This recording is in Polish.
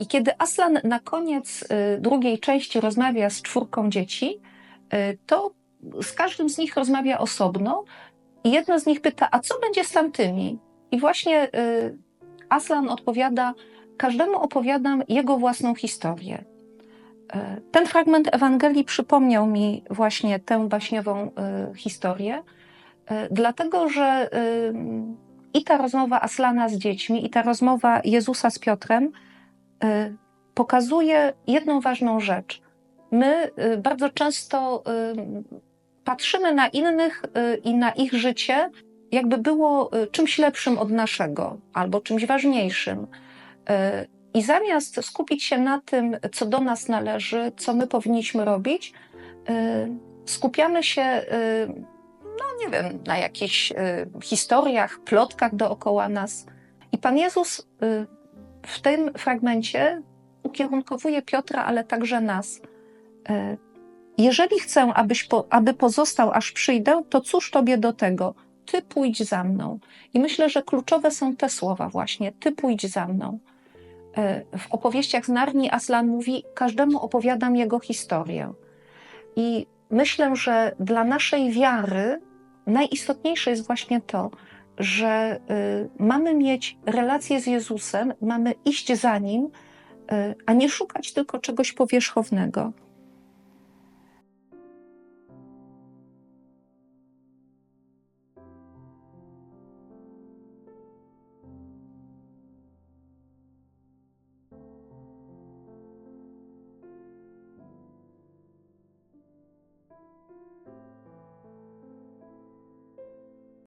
I kiedy Aslan na koniec y, drugiej części rozmawia z czwórką dzieci, y, to z każdym z nich rozmawia osobno i jedno z nich pyta, a co będzie z tamtymi? I właśnie y, Aslan odpowiada, każdemu opowiadam jego własną historię. Ten fragment Ewangelii przypomniał mi właśnie tę baśniową historię, dlatego że i ta rozmowa Aslana z dziećmi, i ta rozmowa Jezusa z Piotrem pokazuje jedną ważną rzecz. My y, bardzo często y, patrzymy na innych i na ich życie, jakby było czymś lepszym od naszego albo czymś ważniejszym. I zamiast skupić się na tym, co do nas należy, co my powinniśmy robić, skupiamy się, no nie wiem, na jakichś historiach, plotkach dookoła nas. I Pan Jezus w tym fragmencie ukierunkowuje Piotra, ale także nas. E, Jeżeli chcę, abyś po, aby pozostał, aż przyjdę, to cóż tobie do tego? Ty pójdź za mną. I myślę, że kluczowe są te słowa właśnie. Ty pójdź za mną. E, W opowieściach z Narni Aslan mówi, każdemu opowiadam jego historię. I myślę, że dla naszej wiary najistotniejsze jest właśnie to, że y, mamy mieć relację z Jezusem, mamy iść za nim, y, a nie szukać tylko czegoś powierzchownego.